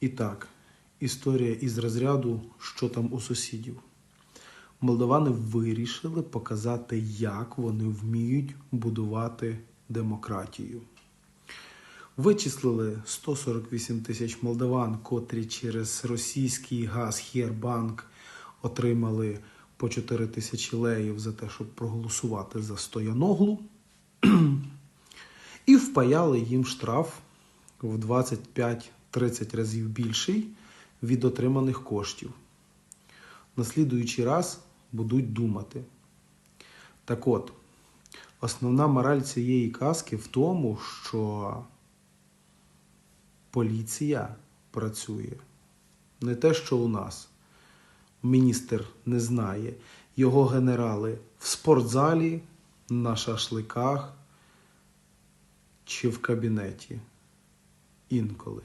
І так, історія із розряду, що там у сусідів. Молдовани вирішили показати, як вони вміють будувати демократію. Вичислили 148 тисяч молдаван, котрі через російський газ Хєрбанк отримали по 4 тисячі леїв за те, щоб проголосувати за стояноглу. І впаяли їм штраф в 25-30 разів більший від отриманих коштів. На слідуючий раз будуть думати. Так от, основна мораль цієї казки в тому, що поліція працює не те, що у нас. Міністр не знає. Його генерали в спортзалі, на шашликах чи в кабінеті інколи.